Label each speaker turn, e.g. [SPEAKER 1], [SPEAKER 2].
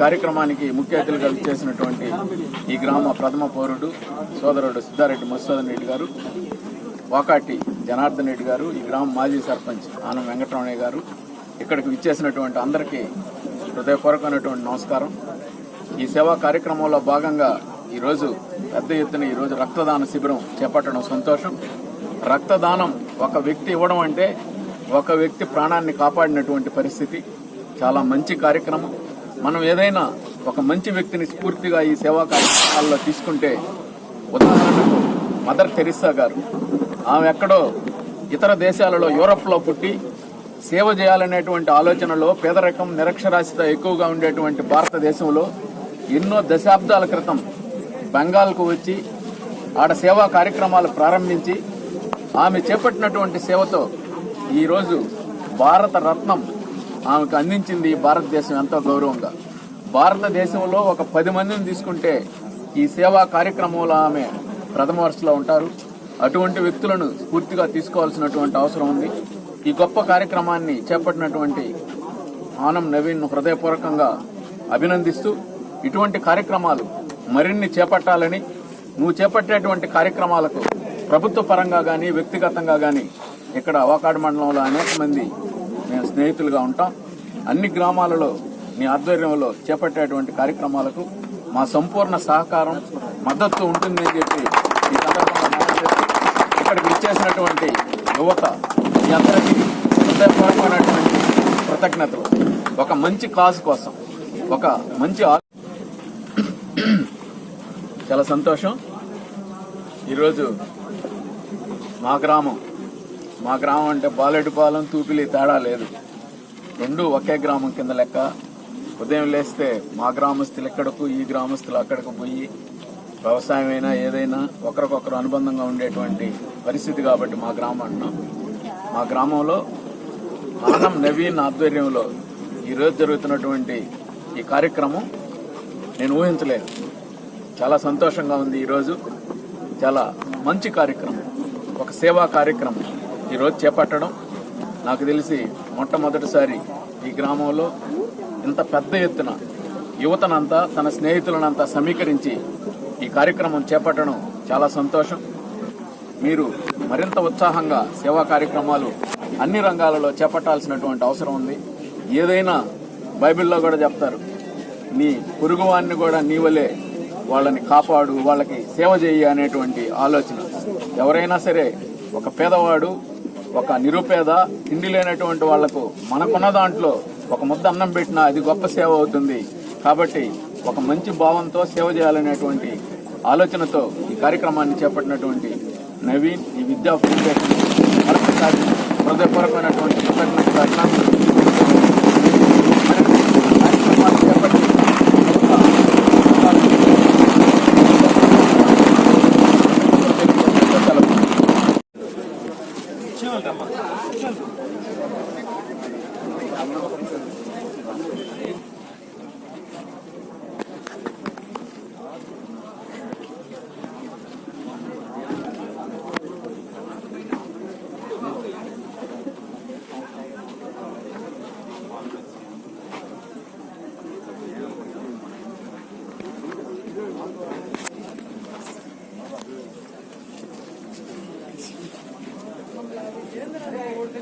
[SPEAKER 1] కార్యక్రమానికి ముఖ్య అతిథులుగా చేసినటువంటి ఈ గ్రామ ప్రథమ పౌరుడు సోదరుడు సిద్ధారెడ్డి మధుసూదన్ రెడ్డి గారు వాకాటి జనార్దన్ రెడ్డి గారు ఈ గ్రామ మాజీ సర్పంచ్ ఆనం వెంకటరమణయ్య గారు ఇక్కడికి విచ్చేసినటువంటి అందరికీ హృదయపూర్వకమైనటువంటి నమస్కారం. ఈ సేవా కార్యక్రమంలో భాగంగా ఈరోజు పెద్ద ఎత్తున ఈరోజు రక్తదాన శిబిరం చేపట్టడం సంతోషం. రక్తదానం ఒక వ్యక్తి ఇవ్వడం అంటే ఒక వ్యక్తి ప్రాణాన్ని కాపాడినటువంటి పరిస్థితి. చాలా మంచి కార్యక్రమం. మనం ఏదైనా ఒక మంచి వ్యక్తిని స్ఫూర్తిగా ఈ సేవా కార్యక్రమాల్లో తీసుకుంటే ఉదాహరణకు మదర్ తెరిసా గారు ఆమె ఎక్కడో ఇతర దేశాలలో యూరప్లో పుట్టి సేవ చేయాలనేటువంటి ఆలోచనలో పేదరికం నిరక్షరాస్యత ఎక్కువగా ఉండేటువంటి భారతదేశంలో ఎన్నో దశాబ్దాల క్రితం బెంగాల్కు వచ్చి ఆడ సేవా కార్యక్రమాలు ప్రారంభించి ఆమె చేపట్టినటువంటి సేవతో ఈరోజు భారత రత్నం ఆమెకు అందించింది భారతదేశం ఎంతో గౌరవంగా. భారతదేశంలో ఒక పది మందిని తీసుకుంటే ఈ సేవా కార్యక్రమంలో ఆమె ప్రథమ వరుసలో ఉంటారు. అటువంటి వ్యక్తులను స్ఫూర్తిగా తీసుకోవాల్సినటువంటి అవసరం ఉంది. ఈ గొప్ప కార్యక్రమాన్ని చేపట్టినటువంటి ఆనం నవీన్ హృదయపూర్వకంగా అభినందిస్తూ ఇటువంటి కార్యక్రమాలు మరిన్ని చేపట్టాలని నువ్వు చేపట్టేటువంటి కార్యక్రమాలకు ప్రభుత్వ పరంగా కానీ వ్యక్తిగతంగా కానీ ఇక్కడ అవకాడు మండలంలో అనేక మంది స్నేహితులుగా ఉంటాం. అన్ని గ్రామాలలో నీ ఆధ్వర్యంలో చేపట్టేటువంటి కార్యక్రమాలకు మా సంపూర్ణ సహకారం మద్దతు ఉంటుందని చెప్పి ఈ సందర్భంగా ఇక్కడికి ఇచ్చేసినటువంటి యువత మీ అందరికీ హృదయపూర్వకమైనటువంటి కృతజ్ఞతలు. ఒక మంచి కాజ్ కోసం ఒక మంచి చాలా సంతోషం. ఈరోజు మా గ్రామం మా గ్రామం అంటే బాలెడిపాలెం తూపిలి తేడా లేదు. రెండు ఒకే గ్రామం కింద లెక్క. ఉదయం లేస్తే మా గ్రామస్తులు ఇక్కడకు ఈ గ్రామస్తులు అక్కడికి పోయి వ్యవసాయం అయినా ఏదైనా ఒకరికొకరు అనుబంధంగా ఉండేటువంటి పరిస్థితి కాబట్టి మా గ్రామం అంటున్నాం మా గ్రామంలో ఆనం నవీన్ ఆధ్వర్యంలో ఈరోజు జరుగుతున్నటువంటి ఈ కార్యక్రమం నేను ఊహించలేదు. చాలా సంతోషంగా ఉంది ఈరోజు. చాలా మంచి కార్యక్రమం. ఒక సేవా కార్యక్రమం. ఈరోజు చేపట్టడం నాకు తెలిసి మొట్టమొదటిసారి ఈ గ్రామంలో ఇంత పెద్ద ఎత్తున యువతనంతా తన స్నేహితులనంతా సమీకరించి ఈ కార్యక్రమం చేపట్టడం చాలా సంతోషం. మీరు మరింత ఉత్సాహంగా సేవా కార్యక్రమాలు అన్ని రంగాలలో చేపట్టాల్సినటువంటి అవసరం ఉంది. ఏదైనా బైబిల్లో కూడా చెప్తారు నీ పొరుగువాన్ని కూడా నీ వలే వాళ్ళని కాపాడు వాళ్ళకి సేవ చేయి అనేటువంటి ఆలోచన. ఎవరైనా సరే ఒక పేదవాడు ఒక నిరుపేద తిండి లేనటువంటి వాళ్ళకు మనకున్న దాంట్లో ఒక ముద్ద అన్నం పెట్టినా అది గొప్ప సేవ అవుతుంది. కాబట్టి ఒక మంచి భావంతో సేవ చేయాలనేటువంటి ఆలోచనతో ఈ కార్యక్రమాన్ని చేపట్టినటువంటి నవీన్ ఈ విద్యా ఫౌండేషన్ మరొకసారి హృదయపూర్వకమైనటువంటి కృతజ్ఞతలు আমরা